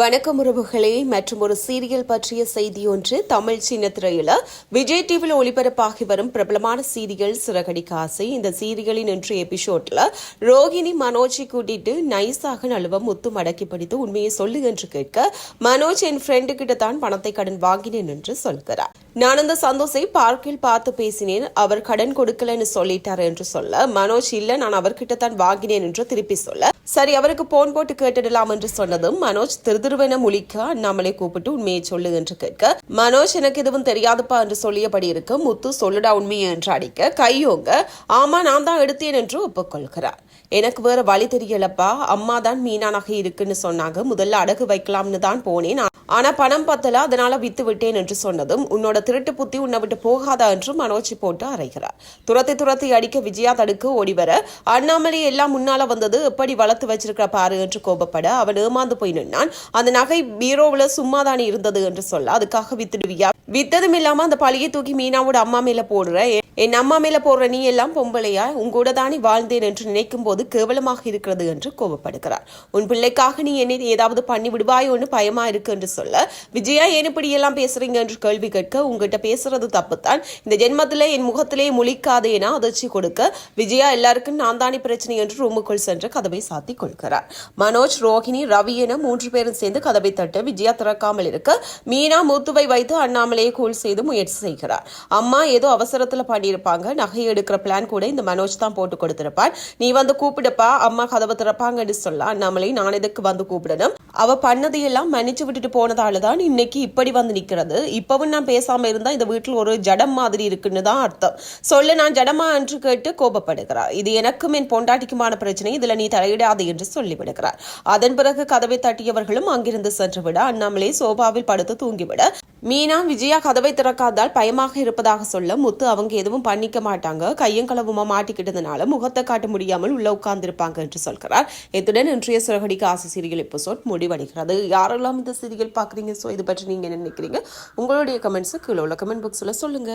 வணக்கம் உறவுகளே. மற்றும் ஒரு சீரியல் பற்றிய செய்தி ஒன்று. தமிழ் சின்ன திரையில விஜய் டிவியில் ஒளிபரப்பாகி வரும் பிரபலமான சீரியல் சிறகடிக்க ஆசை. இந்த சீரியலின் இன்று எபிசோட்ல ரோகிணி மனோஜை கூட்டிட்டு நைஸாக நழுவ முத்து மடக்கி பிடித்து உண்மையை சொல்லு என்று கேட்க மனோஜ் என் ஃப்ரெண்டு கிட்ட தான் பணத்தை கடன் வாங்கினேன் என்று சொல்கிறார். நான் அந்த சந்தோஷை பார்க்கில் பார்த்து பேசினேன். அவர் கடன் கொடுக்கலன்னு சொல்லிட்டார் என்று சொல்ல மனோஜ் இல்ல நான் அவர்கிட்ட தான் வாங்கினேன் என்று திருப்பி சொல்ல சரி அவருக்கு போன் போட்டு கேட்டுடலாம் என்று சொன்னதும் மனோஜ் திருதிருவென முழிக்க அண்ணாமலை கூப்பிட்டு உண்மையை சொல்லு என்று கேட்க மனோஜ் எனக்கு எதுவும் தெரியாதுப்பா என்று சொல்லியபடி இருக்க முத்து சொல்லுடா உண்மையை என்று அடிக்க கையோங்க ஆமா நான் தான் எடுத்தேன் என்று ஒப்புக்கொள்கிறார். எனக்கு வேற வழி தெரியலப்பா அம்மா தான் மீனா நகை இருக்குன்னு சொன்னாங்க முதல்ல அடகு வைக்கலாம்னு தான் போனேன். ஆனால் பணம் பத்தல அதனால வித்து விட்டேன் என்று சொன்னதும் உன்னோட திருட்டு புத்தி உன்னை விட்டு போகாதா என்றும் மனோஜ் போட்டு அறைகிறார். துரத்தி துரத்தி அடிக்க விஜயா தடுக்க ஓடிவர அண்ணாமலை எல்லாம் முன்னால வந்தது எப்படி வளர்த்து வச்சிருக்கிற பாரு என்று கோபப்பட அவன் ஏமாந்து போய் நின்னான். அந்த நகை பீரோவில் சும்மாதானே இருந்தது என்று சொல்ல அதுக்காக வித்துடுவியா? வித்ததும் இல்லாம அந்த பழியை தூக்கி மீனாவோட அம்மா மேல போடுற என் அம்மா மேல போடுற நீ எல்லாம் பொம்பளையா? உங்கூட தானே வாழ்ந்தேன் என்று நினைக்கும் போது கேவலமாக இருக்கிறது என்று கோபப்படுகிறார். உன் பிள்ளைக்காக நீ என்னை ஏதாவது பண்ணி விடுவாயோன்னு பயமா இருக்கு என்று சொல்ல விஜயா ஏன் இப்படி எல்லாம் பேசுறீங்க என்று கேள்வி கேட்க உங்ககிட்ட பேசுறது தப்புத்தான். இந்த ஜென்மத்திலே என் முகத்திலே முழிக்காதே என அதிர்ச்சி கொடுக்க விஜயா எல்லாருக்கும் நான் தானே பிரச்சனை என்று ரூமுக்குள் சென்று கதவை சாத்தி கொள்கிறார். மனோஜ் ரோஹிணி ரவி என மூன்று பேரும் சேர்ந்து கதவை தட்ட விஜயா திறக்காமல் இருக்க மீனா மூத்துவை வைத்து அண்ணாமலையை கூல் செய்து முயற்சி செய்கிறார். அம்மா ஏதோ அவசரத்துல பண்ணியிருப்பாங்க. நகை எடுக்கிற பிளான் கூட இந்த மனோஜ் தான் போட்டு கொடுத்திருப்பார். நீ வந்து கூப்பிடுப்பா அம்மா கதவை திறப்பாங்கன்னு சொல்ல அண்ணாமலை நான் எதுக்கு வந்து கூப்பிடணும்? அவ பண்ணதையெல்லாம் மன்னிச்சு விட்டுட்டு போனதால தான் இன்னைக்கு இப்படி வந்து நிக்கிறது. இப்பவும் நான் பேசாம இருந்தா இந்த வீட்டில் ஒரு ஜடம் மாதிரி இருக்குன்னு தான் அர்த்தம். சொல்லு நான் ஜடமா என்று கேட்டு கோபப்படுகிறார். இது எனக்கும் என் பொண்டாட்டிக்குமான பிரச்சனை இதுல நீ தலையிடாது என்று சொல்லிவிடுகிறார். அதன் பிறகு கதவை தட்டியவர்களும் அங்கிருந்து சென்று விட அண்ணாமலை சோபாவில் படுத்து தூங்கிவிட மீனா விஜயா கதவை திறக்காதால் பயமாக இருப்பதாக சொல்ல முத்து அவங்க எதுவும் பண்ணிக்க மாட்டாங்க. கையங்களவுமா மாட்டிக்கிட்டதுனால முகத்தை காட்ட முடியாமல் உள்ள உட்கார்ந்திருப்பாங்க என்று சொல்கிறார். இத்துடன் இன்றைய சிறகடிக்கு ஆசை சீரியல் எபிசோட் முடிவடைகிறது. யாரெல்லாம் இந்த சீரியல் பாக்குறீங்க ஸோ இது பற்றி நீங்க என்ன நினைக்கிறீங்க? உங்களுடைய கமெண்ட்ஸ் கீழே உள்ள கமெண்ட் பாக்ஸ்ல சொல்லுங்க.